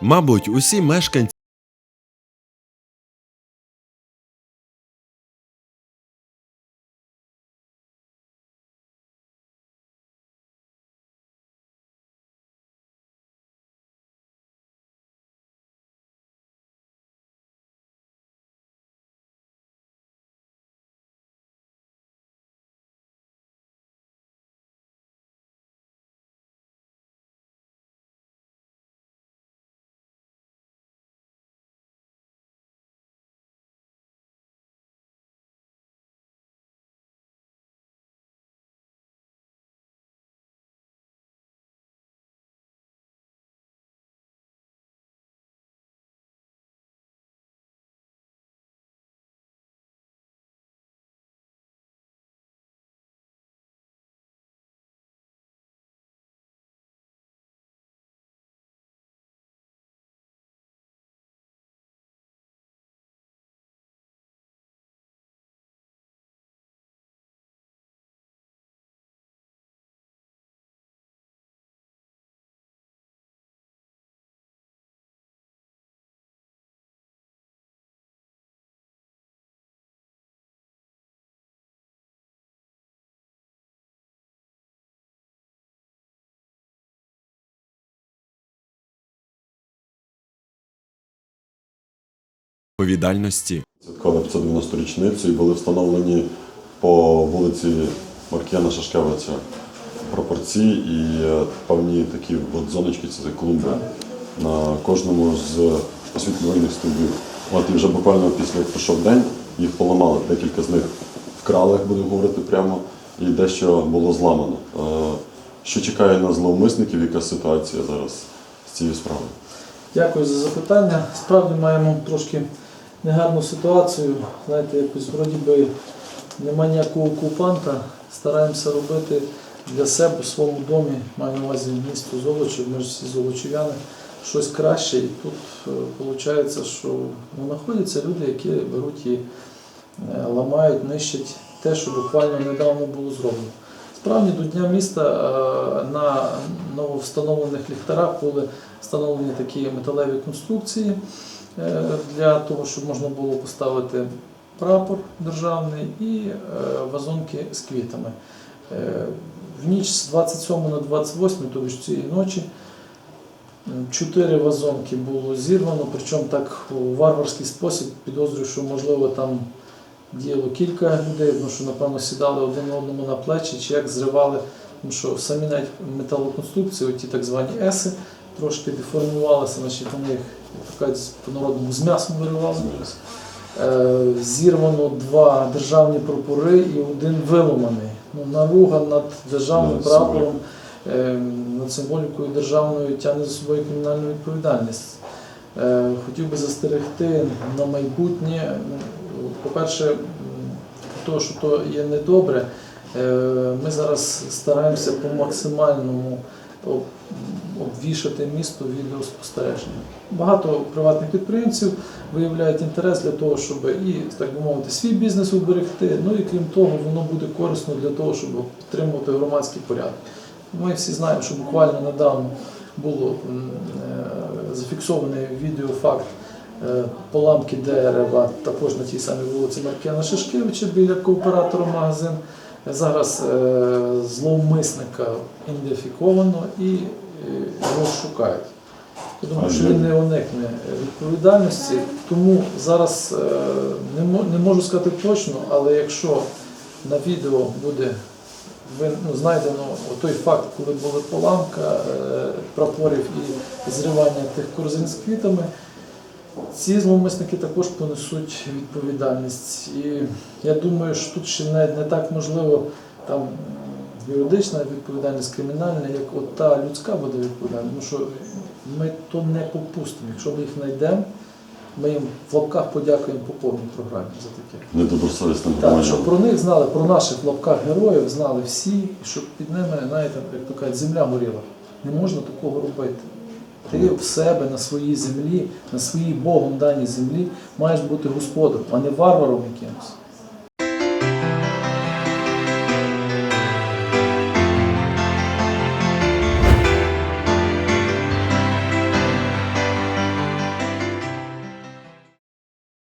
Мабуть, усі мешканці. Відповідальності. Святкували 590 річницю і були встановлені по вулиці Маркіяна Шашкевича пропорції і е, певні такі от зоночки, це клумби на кожному з освітлювальних стовбів. От і вже буквально після як пройшов день, їх поламали. Декілька з них вкрали, як будемо говорити прямо, і дещо було зламано. Е, Що чекає на зловмисників, яка ситуація зараз з цією справою? Дякую за запитання. Справді маємо трошки негарну ситуацію. Знаєте, якось вроді би нема ніякого окупанта. Стараємося робити для себе в своєму домі, маю на увазі місто Золочів, ми ж всі золочів'яни, щось краще. І тут виходить, що ну, знаходяться люди, які беруть і е, ламають, нищать те, що буквально недавно було зроблено. Справді до Дня міста е, на нововстановлених ліхтарах були встановлені такі металеві конструкції е, для того, щоб можна було поставити прапор державний і е, вазонки з квітами. Е, В ніч з 27 на 28, тобто цієї ночі, чотири вазонки було зірвано, причому так у варварський спосіб підозрюю, що можливо там діяло кілька людей, тому що, напевно, сідали один одному на плечі, чи як зривали, тому що самі навіть металоконструкції, ті так звані еси, трошки деформувалися, значить як то кажуть, по-народному з м'ясом виривали. Е, Зірвано два державні прапори і один виломаний. Ну, наруга над державним Над прапором, е, над символікою державною тягне за собою кримінальну відповідальність. Е, Хотів би застерегти на майбутнє. Ну, По-перше, то, що то є недобре, ми зараз стараємося по максимальному обвішати місто відеоспостереження. Багато приватних підприємців виявляють інтерес для того, щоб і, так би мовити, свій бізнес уберегти. Ну і крім того, воно буде корисно для того, щоб підтримувати громадський порядок. Ми всі знаємо, що буквально недавно було е, зафіксований відеофакт е, поламки дерева, також на тій самій вулиці Маркіяна Шишкевича біля кооператора магазин. Зараз е, зловмисника ідентифіковано і е, його шукають. Я думаю, що він не уникне відповідальності, тому зараз е, не, не можу сказати точно, але якщо на відео буде ви- ну, знайдено той факт, коли була поламка е, прапорів і зривання тих корзин з квітами, ці зловмисники також понесуть відповідальність. І я думаю, що тут ще не, не так можливо там юридична відповідальність, кримінальна, як от та людська буде відповідальність. Тому що ми то не попустимо. Якщо ми їх знайдемо, ми їм в лапках подякуємо по повній програмі за таке. Недобросовісним Так, щоб про них знали, про наших в лапках героїв знали всі, щоб під ними, знаєте, як то кажуть, земля горіла. Не можна такого робити. Ти в себе на своїй землі, на своїй Богом даній землі маєш бути господарем, а не варваром якимось.